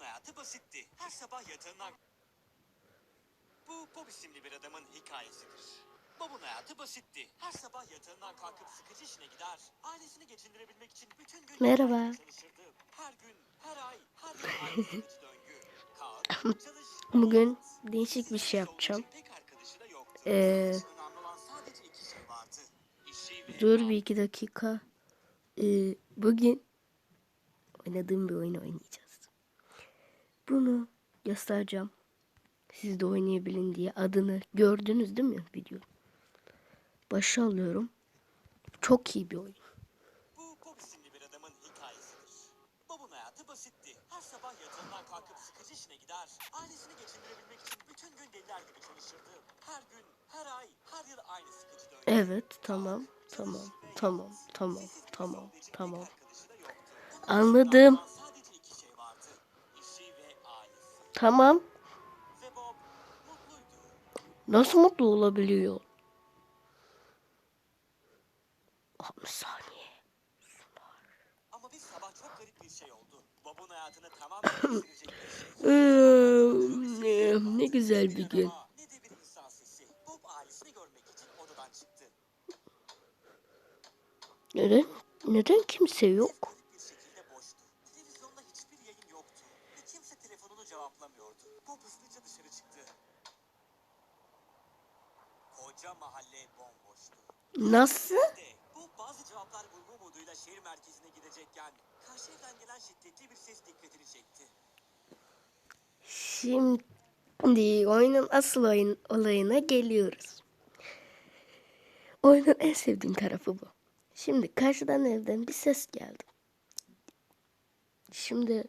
Hayatı basitti. Her sabah yatağından... Bu Bob isimli bir adamın hikayesidir. Bob'un hayatı basitti. Her sabah yatağından kalkıp sıkıcı işine gider. Ailesini geçindirebilmek için bütün gün Merhaba. çalışırdı. Her gün, her ay, her yıl aynı sıkıcı döngü. Kalk, çalış, Bugün değişik bir şey yapacağım. Ee, şey dur bir iki dakika. Ee, bugün oynadığım bir oyun oynayacağız. Bunu göstereceğim. Siz de oynayabilin diye adını gördünüz değil mi video? Başa alıyorum. Çok iyi bir oyun. Bu Bob isimli bir adamın hikayesidir. Bob'un hayatı basitti. Her sabah yatağından kalkıp sıkıcı işine gider. Ailesini geçindirebilmek için bütün gün deliler gibi çalışırdı. Her gün, her ay, her yıl aynı sıkıcı döngü. Evet tamam tamam tamam tamam tamam tamam. Anladım. Tamam. Nasıl mutlu olabiliyor? 60 saniye. Ama bir sabah çok garip bir şey oldu. Bob'un hayatını tamamen. Ee, ne güzel bir gün. Neden? Neden kimse yok? Garip bir şekilde boştu. Televizyonda hiçbir yayın yoktu. Ve kimse telefonunu Bob hızlıca dışarı çıktı. Koca mahalle bomboştu. Nasıl? De, Bob bazı cevaplar bulma umuduyla şehir merkezine gidecekken karşı evden gelen şiddetli bir ses dikkatini çekti. Şimdi oyunun asıl oyun olayına geliyoruz. Oyunun en sevdiğim tarafı bu. Şimdi karşıdan evden bir ses geldi. Şimdi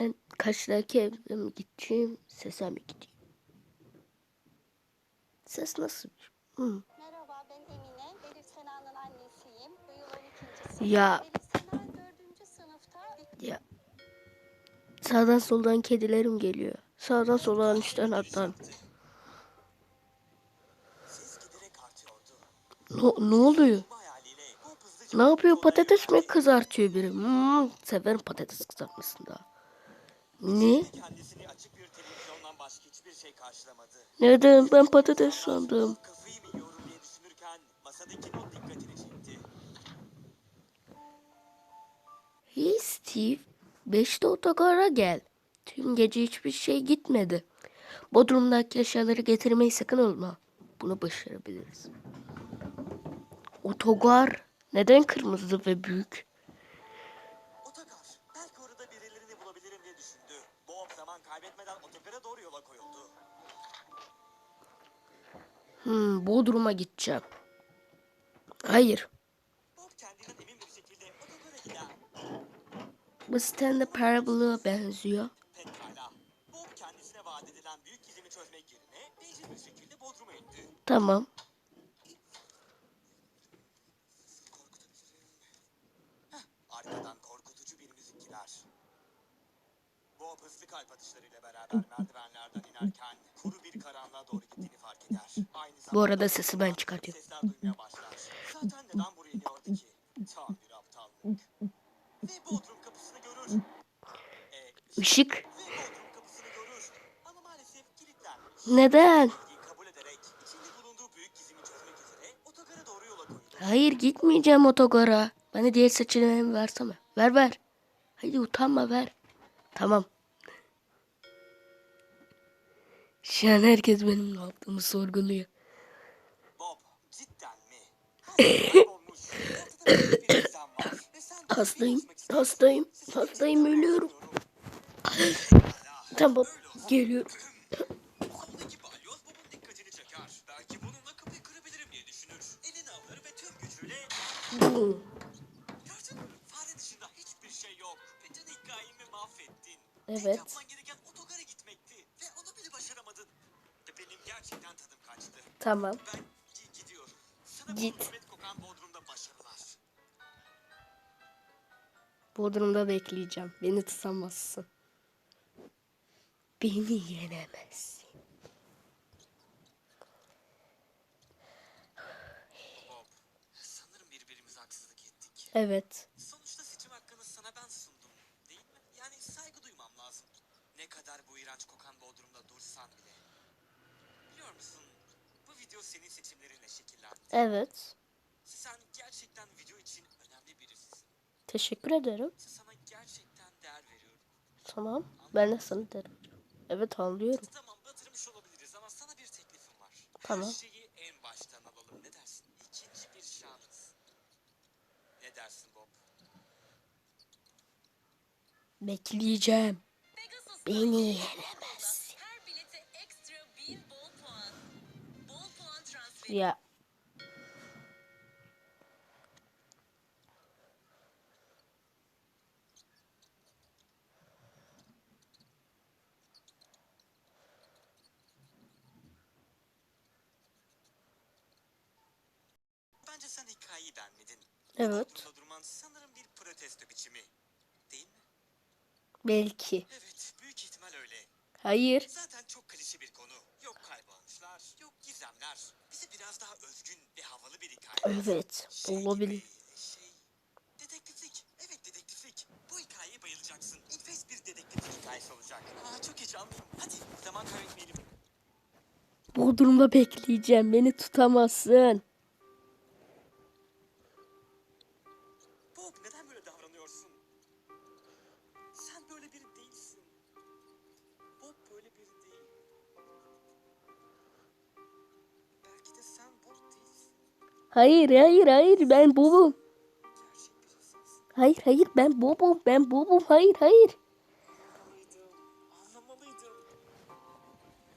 ben karşıdaki evde mi gideceğim, sese mi gideyim? Ses nasıl? Hı. Merhaba ben Emine. Elif Sena'nın annesiyim. Bu yıl 12. sınıf. Ya. Elif Sena 4. sınıfta Ya. Sağdan soldan kedilerim geliyor. Sağdan soldan üstten artıyordu. Ne, ne oluyor? Ne yapıyor? Patates mi kızartıyor biri? Hmm, severim patates kızartmasını da. Ne? kendisini açık bir televizyondan başka hiçbir şey karşılamadı. Neden? Ben patates sandım. Hey Steve, beşte otogara gel. Tüm gece hiçbir şey gitmedi. Bodrum'daki eşyaları getirmeyi sakın olma. Bunu başarabiliriz. Otogar neden kırmızı ve büyük? Hmm, Bodrum'a gideceğim. Hayır. Bu stand Parable'a benziyor. Tamam. Arkadan korkutucu bir müzik girer. Bob hızlı kalp atışlarıyla beraber merdivenlerden inerken kuru bir Bu arada sesi ben çıkartıyorum. Işık. Neden? Hayır gitmeyeceğim otogara. Bana diğer seçeneğimi versene. Ver ver. Hadi utanma ver. Tamam. Şu an herkes benim ne yaptığımı sorguluyor. Bob cidden mi? Şey de Hastayım, hastayım, hastayım, çıkarmak ölüyorum. Tamam geliyorum. Kolundaki balyoz Tamam. Git. Bodrum'da bekleyeceğim. Beni tutamazsın. Beni yenemezsin. Evet. Sonuçta seçim hakkını sana ben sundum. Değil mi? Yani saygı duymam lazım. Biliyor musun? Bu video senin seçimlerinle şekillendi. Evet. Sen gerçekten video için önemli birisin. Teşekkür ederim. Sana gerçekten değer veriyorum. Tamam. Ben de sana derim. Evet anlıyorum. Tamam batırmış olabiliriz ama sana bir teklifim var. Tamam. Her şeyi en baştan alalım. Ne dersin? İkinci bir şans. Ne dersin Bob? Bekleyeceğim. Beni yenemezsin. Her bilete ekstra 1000 bol puan. Bol puan transferi. Ya Bence hikayeyi beğenmedin. Evet. Durman sanırım bir protesto biçimi. Değil mi? belki. Evet, büyük ihtimal öyle. Hayır. Zaten çok klişe bir konu. Yok kaybolmuşlar, yok gizemler. Bize biraz daha özgün ve havalı bir hikaye. Evet. Şey Olabilir. gibi, Şey, dedektiflik. Evet dedektiflik. Bu hikayeye bayılacaksın. Enfes bir dedektiflik hikayesi olacak. Aa, çok heyecanlıyım. Hadi zaman kaybetmeyelim. Bodrum'da bekleyeceğim. Beni tutamazsın. Hayır hayır hayır ben Bob'um. Hayır hayır ben Bob'um. Ben Bob'um. Hayır hayır.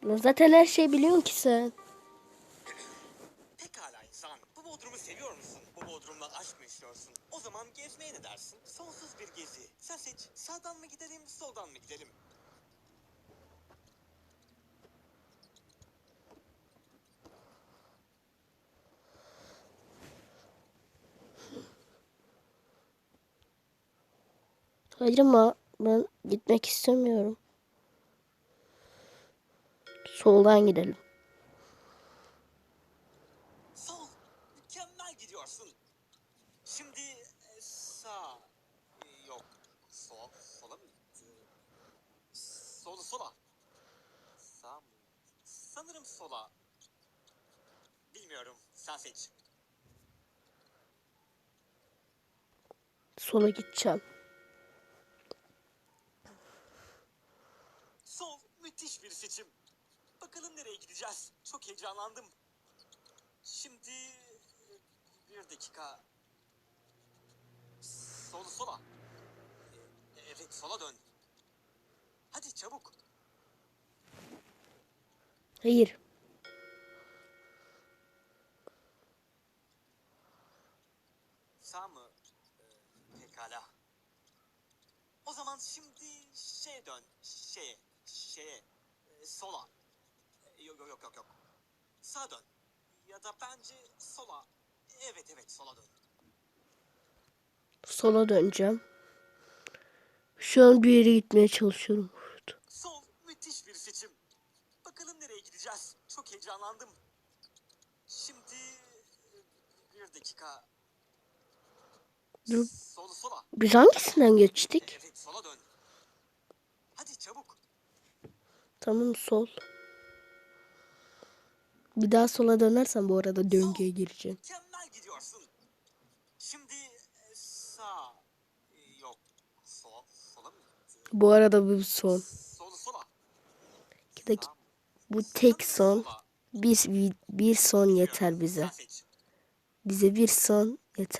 Lan Zaten her şeyi biliyorsun ki sen. Pekala insan. Bu Bodrum'u seviyor musun? Bu Bodrum'la aşk mı istiyorsun? O zaman gezmeye ne dersin? Sonsuz bir gezi. Sen seç. Sağdan mı gidelim, soldan mı gidelim? Hayır ama ben gitmek istemiyorum. Soldan gidelim. Sol. Mükemmel gidiyorsun. Şimdi e, sağ. E, Yok. Sol. Sola mı gitti? Solu sola. Sağ mı? Sanırım sola. Bilmiyorum. Sen seç. Sola gideceğim. Sol. Müthiş bir seçim. Bakalım nereye gideceğiz. Çok heyecanlandım. Şimdi e, bir dakika. Solu sola. E, Evet sola dön. Hadi çabuk. Hayır. Sağ mı? Ee, pekala. O zaman şimdi şeye dön. Şeye. Şeye. Ee, sola. Ee, yok yok yok yok yok. Sağa dön. Ya da bence sola. Evet evet sola dön. Sola döneceğim. Şu an bir yere gitmeye çalışıyorum. Sol müthiş bir seçim. Bakalım nereye gideceğiz. Çok heyecanlandım. Şimdi e, bir dakika. Dur. Solu sola. Biz hangisinden geçtik? Evet sola dön. Hadi çabuk. Tamam sol. Bir daha sola dönersen bu arada döngüye gireceğim. Mükemmel gidiyorsun. Şimdi e, sağ. E, Yok. Sol. Sola mı? Bu arada bu son. Solu sola. İki dakika. Bu tek Sanırım son. sola. Bir, bir son yeter bize. Bize bir son yeter.